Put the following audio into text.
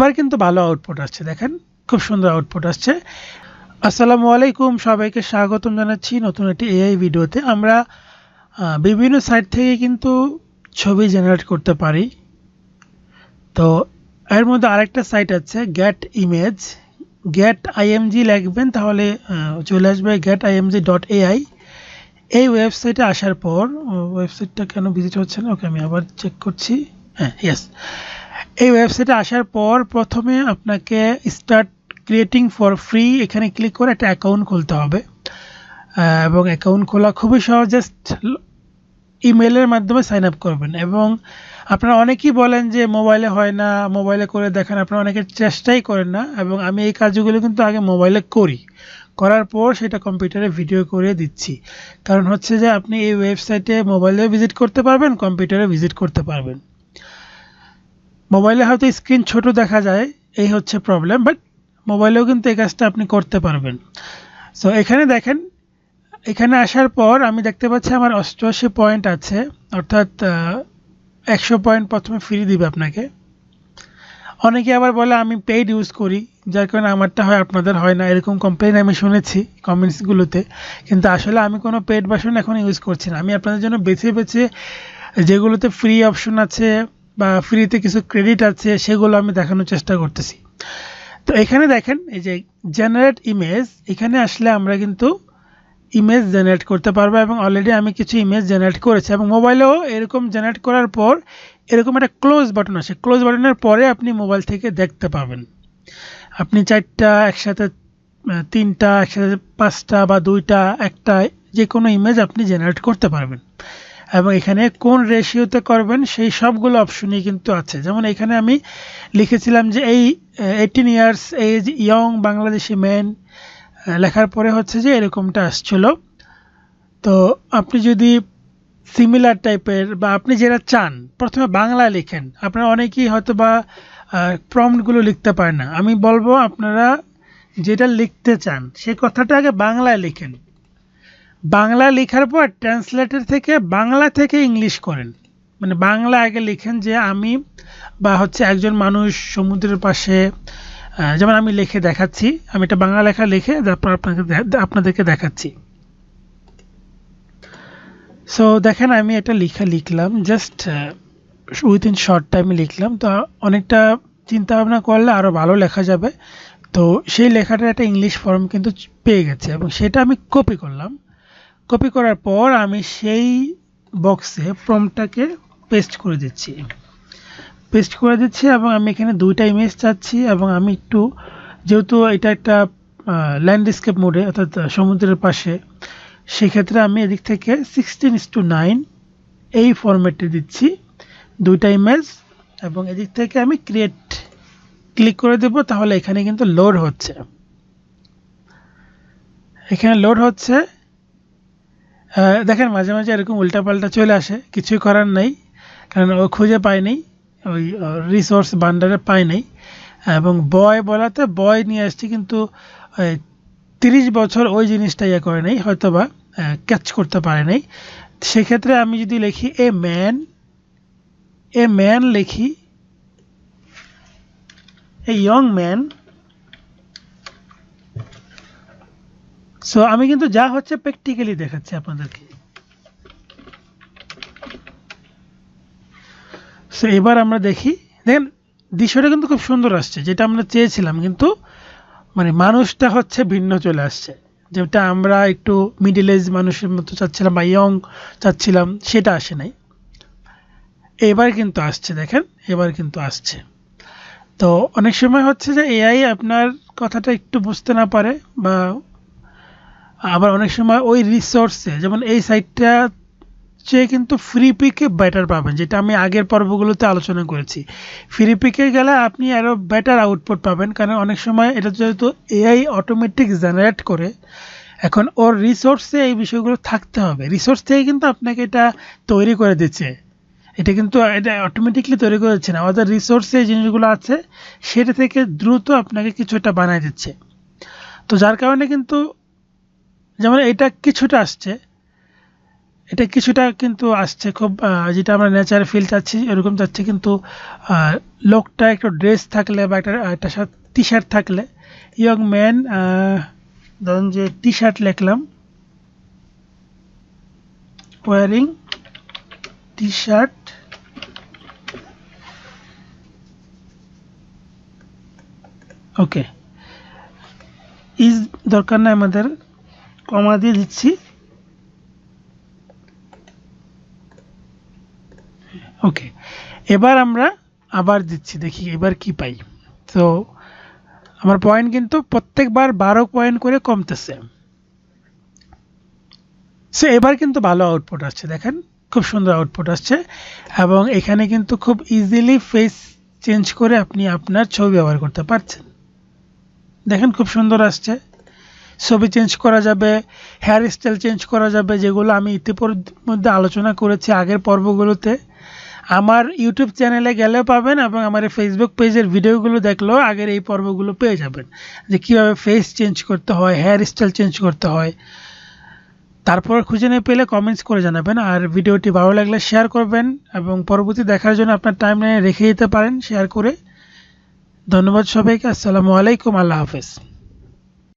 এবার কিন্তু ভালো আউটপুট আসছে, দেখেন? খুব সুন্দর আউটপুট আসছে। আসসালামু আলাইকুম, সবাইকে স্বাগতম জানাচ্ছি নতুন একটি এআই ভিডিওতে। আমরা বিভিন্ন সাইট থেকে কিন্তু ছবি জেনারেট করতে পারি। তো, এর মধ্যে আরেকটা সাইট আছে গ্যাট ইমেজ গেট আইএমজি লিখবেন, তাহলে চলে আসবে গেট আইএমজি ডট এআই এই ওয়েবসাইটে আসার পর ওয়েবসাইটটা কেন ভিজিট হচ্ছে না? ওকে, আমি আবার চেক করছি। হ্যাঁ ইয়েস এই ওয়েবসাইটে আসার পর প্রথমে আপনাকে স্টার্ট ক্রিয়েটিং ফর ফ্রি এখানে ক্লিক করে একটা অ্যাকাউন্ট খুলতে হবে। এবং অ্যাকাউন্ট খোলা খুবই সহজ জাস্ট ইমেলের মাধ্যমে সাইন আপ করবেন। এবং আপনারা অনেকেই বলেন যে মোবাইলে হয় না মোবাইলে করে দেখেন, আপনারা অনেকের চেষ্টাই করেন না। এবং আমি এই কাজগুলো কিন্তু আগে মোবাইলে করি। করার পর সেটা কম্পিউটারে ভিডিও করে দিচ্ছি। কারণ হচ্ছে যে আপনি এই ওয়েবসাইটে মোবাইলে ভিজিট করতে পারবেন কম্পিউটারে ভিজিট করতে পারবেন। মোবাইলে হয়তো স্ক্রিন ছোট দেখা যায়, এই হচ্ছে প্রবলেম বাট মোবাইলেও কিন্তু এই কাজটা আপনি করতে পারবেন। সো এখানে দেখেন, এখানে আসার পর আমি দেখতে পাচ্ছি আমার অষ্টআশি পয়েন্ট আছে, অর্থাৎ একশো পয়েন্ট প্রথমে ফ্রি দিবে আপনাকে। অনেকে আবার বলে, আমি পেইড ইউজ করি। যার কারণে আমারটা হয়, আপনাদের হয় না। এরকম কমপ্লেন আমি শুনেছি কমেন্টসগুলোতে কিন্তু আসলে আমি কোনো পেইড ভার্সন এখন ইউজ করছি না। আমি আপনাদের জন্য বেছে বেছে যেগুলোতে ফ্রি অপশন আছে বা ফ্রিতে কিছু ক্রেডিট আছে, সেগুলো আমি দেখানোর চেষ্টা করতেছি। তো এখানে দেখেন, এই যে জেনারেট ইমেজ এখানে আসলে আমরা কিন্তু ইমেজ জেনারেট করতে পারব এবং অলরেডি আমি কিছু ইমেজ জেনারেট করেছি এবং মোবাইলেও এরকম জেনারেট করার পর এরকম একটা ক্লোজ বাটন আসে। ক্লোজ বাটনের পরে আপনি মোবাইল থেকে দেখতে পাবেন। আপনি চারটা একসাথে, তিনটা, একসাথে পাঁচটা বা দুইটা, একটা যে কোনো ইমেজ আপনি জেনারেট করতে পারবেন। এবং এখানে কোন রেশিওতে করবেন, সেই সবগুলো অপশনই কিন্তু আছে। যেমন এখানে আমি লিখেছিলাম যে এই eighteen years age young Bangladeshi man লেখার পরে হচ্ছে যে এরকমটা আসছিল। তো আপনি যদি সিমিলার টাইপের বা আপনি যেটা চান, প্রথমে বাংলায় লিখেন। আপনারা অনেকেই হয়তো বা প্রম্পটগুলো লিখতে পারেন না। আমি বলব আপনারা যেটা লিখতে চান সেই কথাটা আগে বাংলায় লিখেন। বাংলা লেখার পর ট্রান্সলেটর থেকে বাংলা থেকে ইংলিশ করেন। মানে বাংলা আগে লিখেন যে আমি বা হচ্ছে একজন মানুষ সমুদ্রের পাশে যেমন আমি লিখে দেখাচ্ছি, আমি এটা বাংলা লেখা লিখে তারপর আপনাকে আপনাদেরকে দেখাচ্ছি। সো দেখেন আমি এটা লেখা লিখলাম জাস্ট উইথিন শর্ট টাইমে লিখলাম। তো অনেকটা চিন্তা ভাবনা করলে আরও ভালো লেখা যাবে। তো সেই লেখাটার একটা ইংলিশ ফর্ম কিন্তু পেয়ে গেছে এবং সেটা আমি কপি করলাম। কপি করার পর আমি সেই বক্সে প্রমটাকে পেস্ট করে দিচ্ছি। পেস্ট করে দিচ্ছি এবং আমি এখানে দুইটা ইমেজ চাচ্ছি এবং আমি একটু, যেহেতু এটা একটা ল্যান্ডস্কেপ মোডে অর্থাৎ সমুদ্রের পাশে, সেক্ষেত্রে আমি এদিক থেকে সিক্সটিন ইস টু নাইন এই ফরম্যাটে দিচ্ছি দুইটা ইমেজ এবং এদিক থেকে আমি ক্রিয়েট ক্লিক করে দেব, তাহলে এখানে কিন্তু লোড হচ্ছে। এখানে লোড হচ্ছে দেখেন মাঝে মাঝে এরকম উল্টাপাল্টা চলে আসে, কিছুই করার নেই, কারণ ও খুঁজে পায়নি ওই রিসোর্স বান্ডারে পায় নাই, এবং বয় বলাতে বয় নিয়ে আসছি কিন্তু তিরিশ বছর ওই জিনিসটা ইয়ে করে নেই হয়তো বা ক্যাচ করতে পারে নাই। সেক্ষেত্রে আমি যদি লিখি এ ম্যান এ ম্যান লিখি এ ইয়ং ম্যান সো আমি কিন্তু যা হচ্ছে প্র্যাকটিক্যালি দেখাচ্ছি আপনাদেরকে। সো এবার আমরা দেখি। দেখেন, দৃশ্যটা কিন্তু খুব সুন্দর আসছে, যেটা আমরা চেয়েছিলাম, কিন্তু মানে মানুষটা হচ্ছে ভিন্ন চলে আসছে। যেটা আমরা একটু মিডিল এজ মানুষের মতো চাচ্ছিলাম বা ইয়ং চাচ্ছিলাম, সেটা আসে নাই। এবার কিন্তু আসছে, দেখেন, এবার কিন্তু আসছে। তো, অনেক সময় হচ্ছে যে এআই আপনার কথাটা একটু বুঝতে না পারে বা আবার অনেক সময় ওই রিসোর্সে যেমন এই সাইটটা চেয়ে কিন্তু ফ্রি পিকে বেটার পাবেন, যেটা আমি আগের পর্বগুলোতে আলোচনা করেছি। ফ্রি পিকে গেলে আপনি আরও বেটার আউটপুট পাবেন, কারণ অনেক সময় এটা যেহেতু এআই অটোমেটিক জেনারেট করে, এখন ওর রিসোর্সে এই বিষয়গুলো থাকতে হবে। রিসোর্স থেকে কিন্তু আপনাকে এটা তৈরি করে দিচ্ছে। এটা কিন্তু, এটা অটোমেটিকলি তৈরি করে দিচ্ছে না। আমাদের রিসোর্সে জিনিসগুলো আছে, সেটা থেকে দ্রুত আপনাকে কিছু একটা বানায় দিচ্ছে। তো যার কারণে কিন্তু যেমন এটা কিছুটা আসছে। এটা কিছুটা কিন্তু আসছে খুব যেটা আমরা নেচার ফিল চাচ্ছি, এরকম চাচ্ছি কিন্তু লোকটা একটু ড্রেস থাকলে বা একটা একটা টি শার্ট থাকলে ইয়ং ম্যান ধরুন যে টি শার্ট লিখলাম wearing T shirt okay is দরকার নাই আমাদের কমা দিয়ে দিচ্ছি। ওকে এবার আমরা আবার দিচ্ছি, দেখি এবার কি পাই। তো আমার পয়েন্ট কিন্তু প্রত্যেকবার বারো পয়েন্ট করে কমতেছে। সো এবার কিন্তু ভালো আউটপুট আসছে, দেখেন। খুব সুন্দর আউটপুট আসছে। এবং এখানে কিন্তু খুব ইজিলি ফেস চেঞ্জ করে আপনি আপনার ছবি ব্যবহার করতে পারছেন। দেখেন খুব সুন্দর আসছে। ছবি চেঞ্জ করা যাবে হেয়ার স্টাইল চেঞ্জ করা যাবে, যেগুলো আমি ইতিমধ্যে আলোচনা করেছি আগের পর্বগুলোতে। আমার ইউটিউব চ্যানেলে গেলেও পাবেন এবং আমার এই ফেসবুক পেজের ভিডিওগুলো দেখলেও আগের এই পর্বগুলো পেয়ে যাবেন। যে কীভাবে ফেস চেঞ্জ করতে হয় হেয়ার স্টাইল চেঞ্জ করতে হয়। তারপর খুঁজে নিয়ে পেলে কমেন্টস করে জানাবেন। আর ভিডিওটি ভালো লাগলে শেয়ার করবেন এবং পরবর্তী দেখার জন্য আপনার টাইম রেখে দিতে পারেন শেয়ার করে। ধন্যবাদ সবাইকে। আসসালামু আলাইকুম। আল্লাহ হাফেজ।